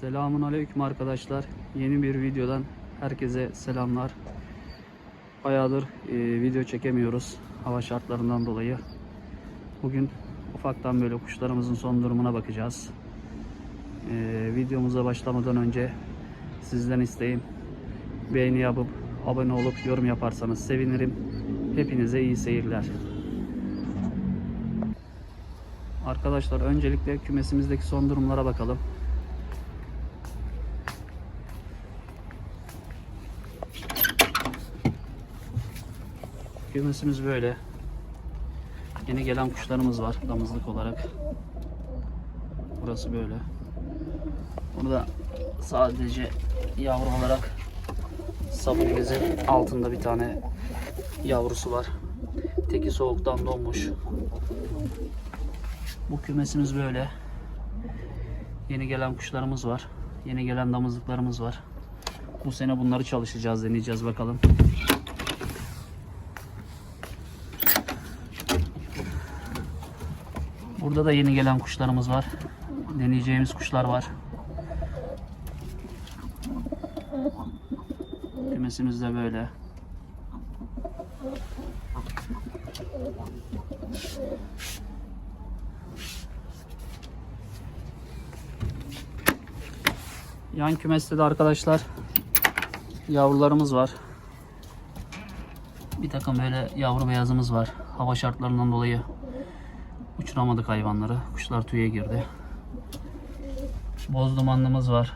Selamun Aleyküm arkadaşlar. Yeni bir videodan herkese selamlar. Bayağıdır e, video çekemiyoruz hava şartlarından dolayı. Bugün ufaktan böyle kuşlarımızın son durumuna bakacağız. E, videomuza başlamadan önce sizden isteğim beğeni yapıp abone olup yorum yaparsanız sevinirim. Hepinize iyi seyirler. Arkadaşlar öncelikle kümesimizdeki son durumlara bakalım. Kümesimiz böyle. Yeni gelen kuşlarımız var damızlık olarak. Burası böyle. Burada sadece yavru olarak sabunimizin altında bir tane yavrusu var. Teki soğuktan donmuş. Bu kümesimiz böyle. Yeni gelen kuşlarımız var. Yeni gelen damızlıklarımız var. Bu sene bunları çalışacağız, deneyeceğiz bakalım. Burada da yeni gelen kuşlarımız var. Deneyeceğimiz kuşlar var. Kümesimiz de böyle. Yan kümeste de arkadaşlar yavrularımız var. Bir takım böyle yavru beyazımız var. Hava şartlarından dolayı uçuramadık hayvanları. Kuşlar tüye girdi. Boz dumanlımız var.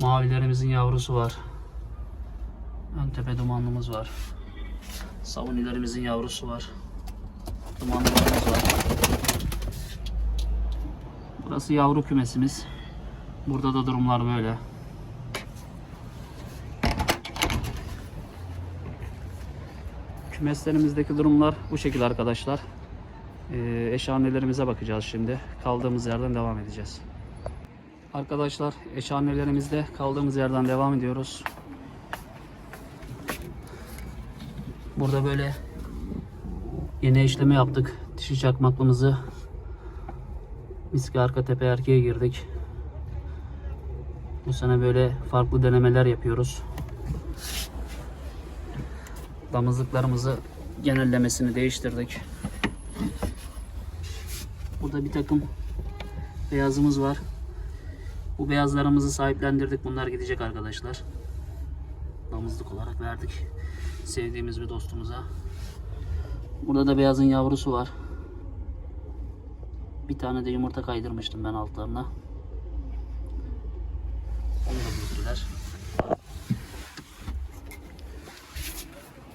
Mavilerimizin yavrusu var. Ön tepe dumanlımız var. Savunilerimizin yavrusu var. Dumanlılarımız var. Burası yavru kümesimiz. Burada da durumlar böyle. Kümeslerimizdeki durumlar bu şekilde arkadaşlar. Ee, eşhanelerimize bakacağız şimdi. Kaldığımız yerden devam edeceğiz. Arkadaşlar eşhanelerimizde kaldığımız yerden devam ediyoruz. Burada böyle yeni işleme yaptık. Dişi çakmaklımızı miski arka tepe erkeğe girdik. Bu sene böyle farklı denemeler yapıyoruz. Damızlıklarımızı genellemesini değiştirdik. Burada bir takım beyazımız var. Bu beyazlarımızı sahiplendirdik. Bunlar gidecek arkadaşlar. Damızlık olarak verdik. Sevdiğimiz bir dostumuza. Burada da beyazın yavrusu var. Bir tane de yumurta kaydırmıştım ben altlarına. Onu da büyüttüler.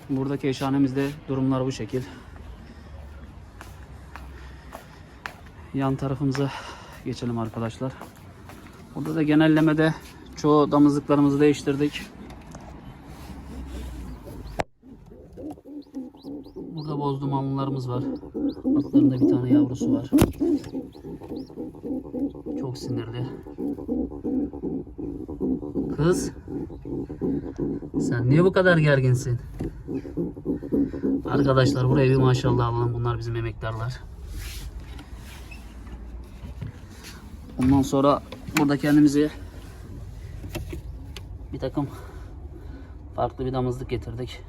Buradaki eşhanemizde durumlar bu şekil. Yan tarafımıza geçelim arkadaşlar. Burada da genellemede çoğu damızlıklarımızı değiştirdik. Burada boz dumanlılarımız var. Altlarında bir tane yavrusu var. Çok sinirli. Kız. Sen niye bu kadar gerginsin? Arkadaşlar buraya bir maşallah alalım. Bunlar bizim emektarlar. Ondan sonra burada kendimize bir takım farklı bir damızlık getirdik.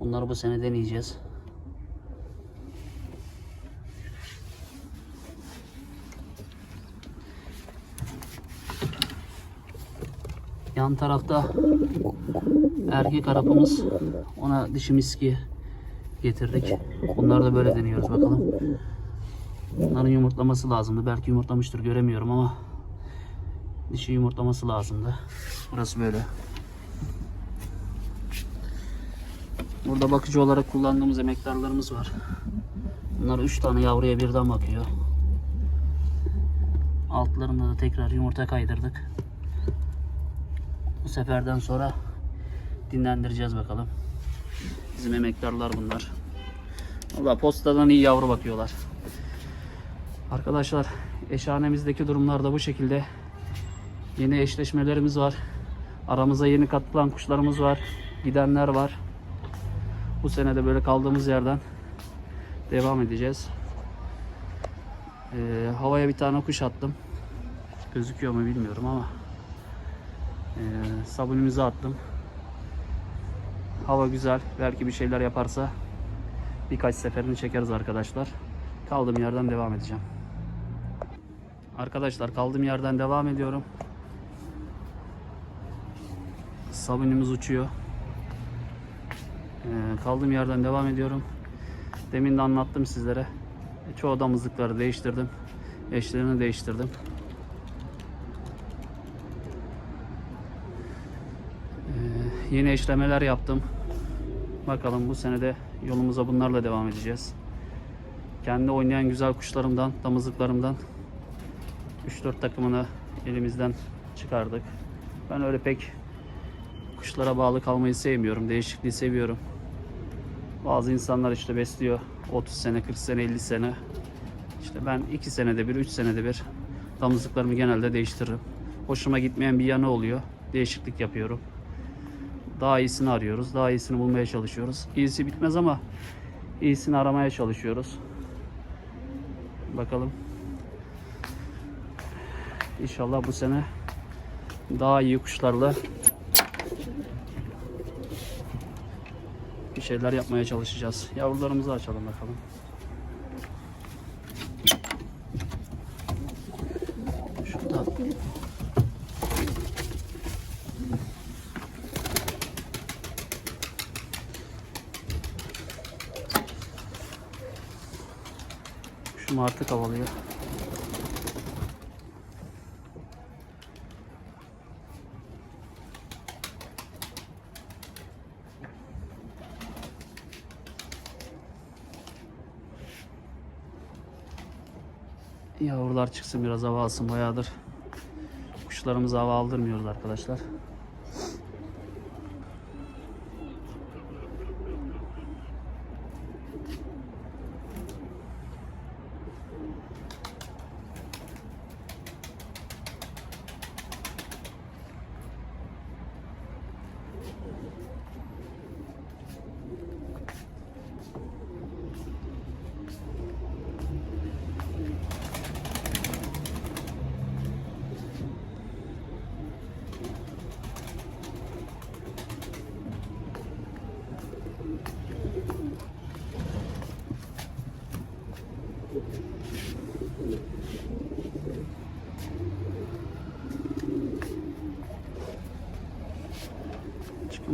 Bunları bu sene deneyeceğiz. Yan tarafta erkek arapımız ona dişi miski getirdik. Bunları da böyle deniyoruz bakalım. Bunların yumurtlaması lazımdı. Belki yumurtlamıştır göremiyorum ama dişi yumurtlaması lazımdı. Burası böyle. Burada bakıcı olarak kullandığımız emektarlarımız var. Bunlar 3 tane yavruya birden bakıyor. Altlarında da tekrar yumurta kaydırdık. Bu seferden sonra dinlendireceğiz bakalım. Bizim emektarlar bunlar. Valla postadan iyi yavru bakıyorlar. Arkadaşlar eşhanemizdeki durumlar da bu şekilde. Yeni eşleşmelerimiz var. Aramıza yeni katılan kuşlarımız var. Gidenler var. Bu sene de böyle kaldığımız yerden devam edeceğiz. Ee, havaya bir tane kuş attım. Gözüküyor mu bilmiyorum ama e, sabunumuzu attım. Hava güzel. Belki bir şeyler yaparsa birkaç seferini çekeriz arkadaşlar. Kaldığım yerden devam edeceğim. Arkadaşlar kaldığım yerden devam ediyorum. Sabunumuz uçuyor. Ee, kaldığım yerden devam ediyorum. Demin de anlattım sizlere. Çoğu damızlıkları değiştirdim. Eşlerini değiştirdim. Ee, yeni eşlemeler yaptım. Bakalım bu sene de yolumuza bunlarla devam edeceğiz. Kendi oynayan güzel kuşlarımdan, damızlıklarımdan 3-4 takımını elimizden çıkardık. Ben öyle pek kuşlara bağlı kalmayı sevmiyorum. Değişikliği seviyorum. Bazı insanlar işte besliyor 30 sene, 40 sene, 50 sene. İşte ben 2 senede bir, 3 senede bir damızlıklarımı genelde değiştiririm. Hoşuma gitmeyen bir yanı oluyor. Değişiklik yapıyorum. Daha iyisini arıyoruz. Daha iyisini bulmaya çalışıyoruz. İyisi bitmez ama iyisini aramaya çalışıyoruz. Bakalım. İnşallah bu sene daha iyi kuşlarla bir şeyler yapmaya çalışacağız. Yavrularımızı açalım bakalım. Şurada. Şu martı kavalıyor. Yavrular çıksın biraz hava alsın bayağıdır. Kuşlarımıza hava aldırmıyoruz arkadaşlar.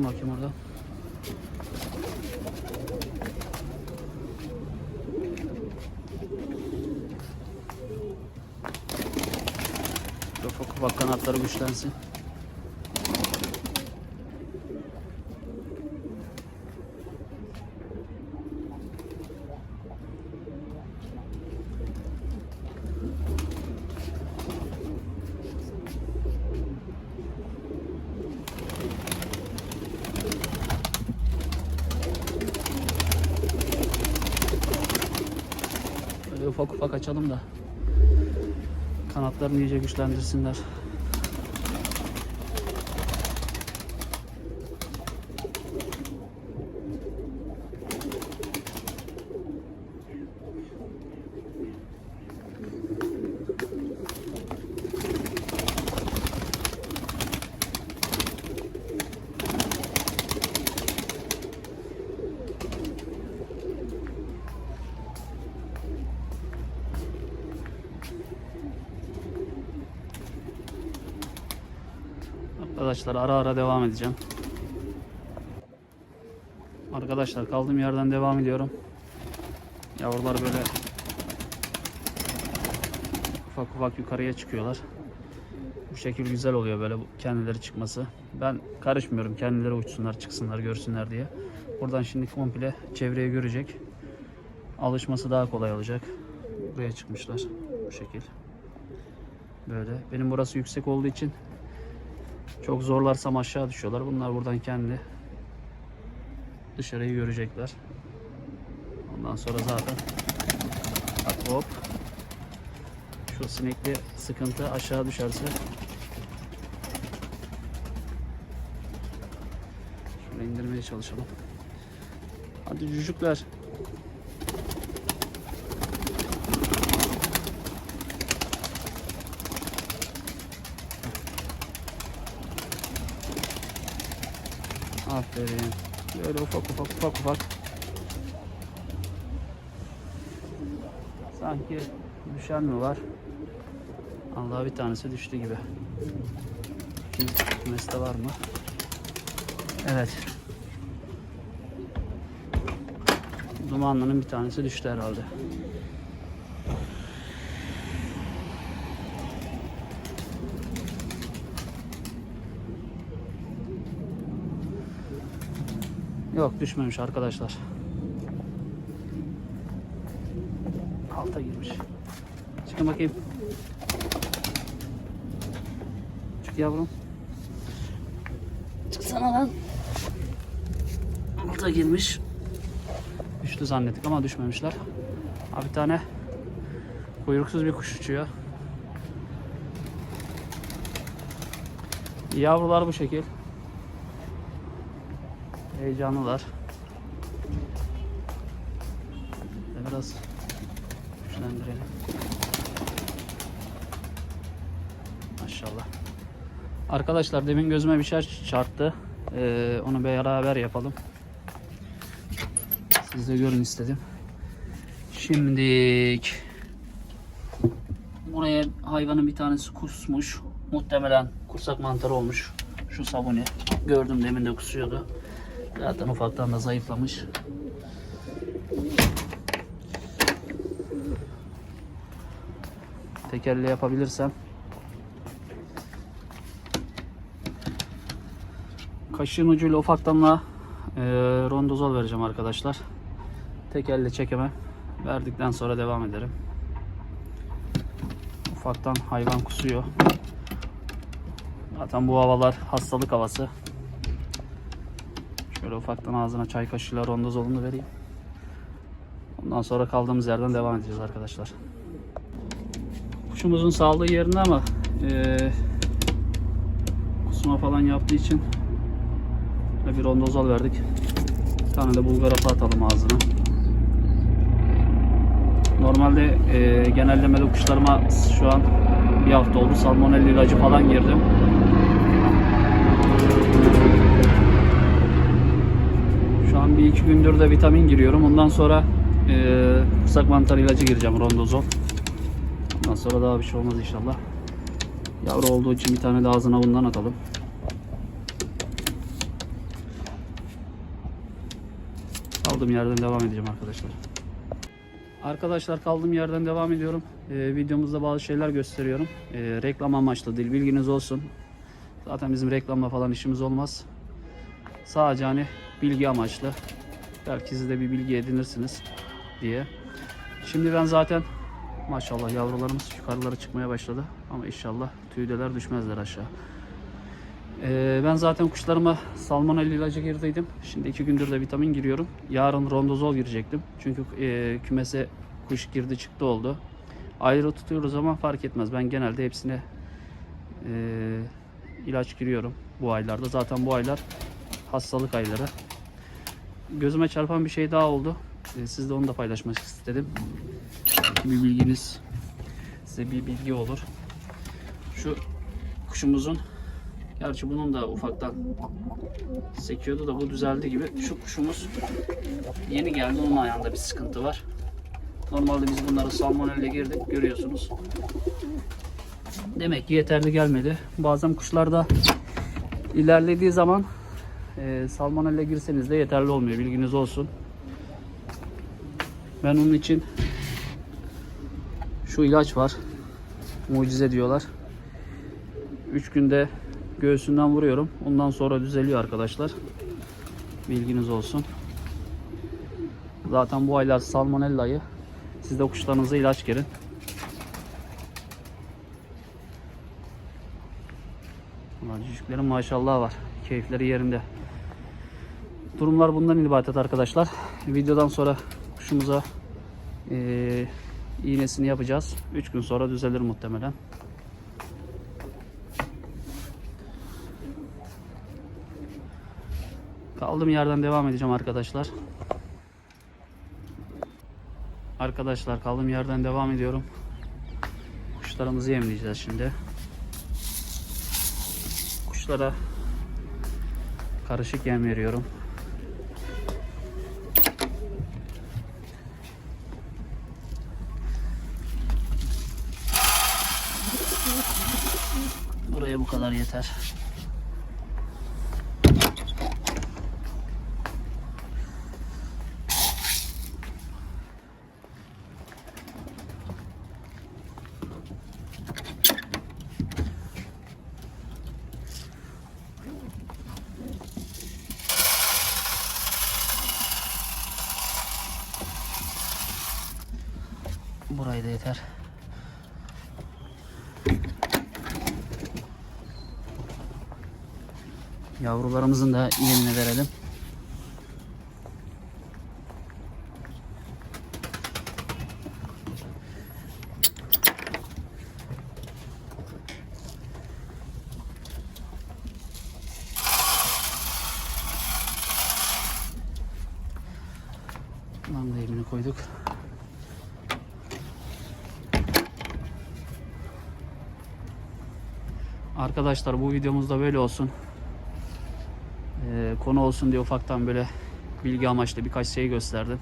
Çıkın bakayım oradan. Ufak ufak kanatları güçlensin. Ufak ufak açalım da kanatlarını iyice güçlendirsinler. Arkadaşlar ara ara devam edeceğim. Arkadaşlar kaldığım yerden devam ediyorum. Yavrular böyle ufak ufak yukarıya çıkıyorlar. Bu şekil güzel oluyor böyle kendileri çıkması. Ben karışmıyorum kendileri uçsunlar çıksınlar görsünler diye. Buradan şimdi komple çevreyi görecek. Alışması daha kolay olacak. Buraya çıkmışlar bu şekil. Böyle. Benim burası yüksek olduğu için çok zorlarsam aşağı düşüyorlar. Bunlar buradan kendi dışarıyı görecekler. Ondan sonra zaten hop şu sinekli sıkıntı aşağı düşerse şöyle indirmeye çalışalım. Hadi çocuklar. Aferin. Böyle ufak ufak ufak ufak. Sanki düşen mi var? Allah bir tanesi düştü gibi. Kim kümeste var mı? Evet. Dumanlının bir tanesi düştü herhalde. Yok düşmemiş arkadaşlar. Alta girmiş. Çıkın bakayım. Çık yavrum. Çıksana lan. Alta girmiş. Düştü zannettik ama düşmemişler. Abi bir tane kuyruksuz bir kuş uçuyor. Yavrular bu şekil. Heyecanlılar. Ve Biraz güçlendirelim. Maşallah. Arkadaşlar demin gözüme bir şey çarptı. Ee, onu beraber yapalım. Siz de görün istedim. Şimdilik buraya hayvanın bir tanesi kusmuş. Muhtemelen kursak mantarı olmuş. Şu sabuni. Gördüm demin de kusuyordu. Zaten ufaktan da zayıflamış. Tekerle yapabilirsem. Kaşığın ucuyla ufaktan da e, rondozol vereceğim arkadaşlar. Tekerle çekeme verdikten sonra devam ederim. Ufaktan hayvan kusuyor. Zaten bu havalar hastalık havası. Şöyle ufaktan ağzına çay kaşığıyla rondozolunu vereyim. Ondan sonra kaldığımız yerden devam edeceğiz arkadaşlar. Kuşumuzun sağlığı yerinde ama eee kusma falan yaptığı için bir rondozol verdik. Bir tane de bulgar hapı atalım ağzına. Normalde eee genellemede kuşlarıma şu an bir hafta oldu salmonella ilacı falan girdim. Gündür vitamin giriyorum. Ondan sonra eee kursak mantarı ilacı gireceğim rondozol. Ondan sonra daha bir şey olmaz inşallah. Yavru olduğu için bir tane de ağzına bundan atalım. Kaldığım yerden devam edeceğim arkadaşlar. Arkadaşlar kaldığım yerden devam ediyorum. Ee, videomuzda bazı şeyler gösteriyorum. Ee, reklam amaçlı değil bilginiz olsun. Zaten bizim reklamla falan işimiz olmaz. Sadece hani bilgi amaçlı. Belki siz de bir bilgi edinirsiniz diye. Şimdi ben zaten maşallah yavrularımız yukarılara çıkmaya başladı. Ama inşallah tüydeler düşmezler aşağı. Ee, ben zaten kuşlarıma salmonella ilacı girdiydim. Şimdi iki gündür de vitamin giriyorum. Yarın rondozol girecektim. Çünkü e, kümese kuş girdi çıktı oldu. Ayrı tutuyoruz ama fark etmez. Ben genelde hepsine e, ilaç giriyorum bu aylarda. Zaten bu aylar hastalık ayları. Gözüme çarpan bir şey daha oldu. E, sizle onu da paylaşmak istedim. Bir bilginiz size bir bilgi olur. Şu kuşumuzun Gerçi bunun da ufaktan sekiyordu da bu düzeldi gibi. Şu kuşumuz yeni geldi. Onun ayağında bir sıkıntı var. Normalde biz bunları salmonella girdik. Görüyorsunuz. Demek ki yeterli gelmedi. Bazen kuşlarda ilerlediği zaman e, salmonella girseniz de yeterli olmuyor. Bilginiz olsun. Ben onun için şu ilaç var. Mucize diyorlar. 3 günde göğsünden vuruyorum. Ondan sonra düzeliyor arkadaşlar. Bilginiz olsun. Zaten bu aylar salmonella'yı siz de kuşlarınıza ilaç girin. Cücüklerin maşallah var. Keyifleri yerinde. Durumlar bundan ibaret arkadaşlar. Videodan sonra kuşumuza eee, iğnesini yapacağız. 3 gün sonra düzelir muhtemelen. Kaldığım yerden devam edeceğim arkadaşlar. Arkadaşlar kaldığım yerden devam ediyorum. Kuşlarımızı yemleyeceğiz şimdi. Kuşlara karışık yem veriyorum. Buraya bu kadar yeter. Burayı da yeter. Yavrularımızın da yemini verelim. Yemini koyduk. Arkadaşlar bu videomuz da böyle olsun. Konu olsun diye ufaktan böyle bilgi amaçlı birkaç şey gösterdim.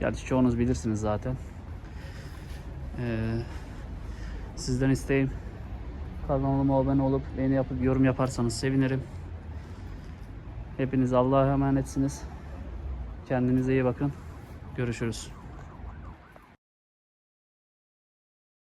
Gerçi çoğunuz bilirsiniz zaten. Ee, sizden isteğim kanalıma abone olup beğeni yapıp yorum yaparsanız sevinirim. Hepiniz Allah'a emanetsiniz. Kendinize iyi bakın. Görüşürüz.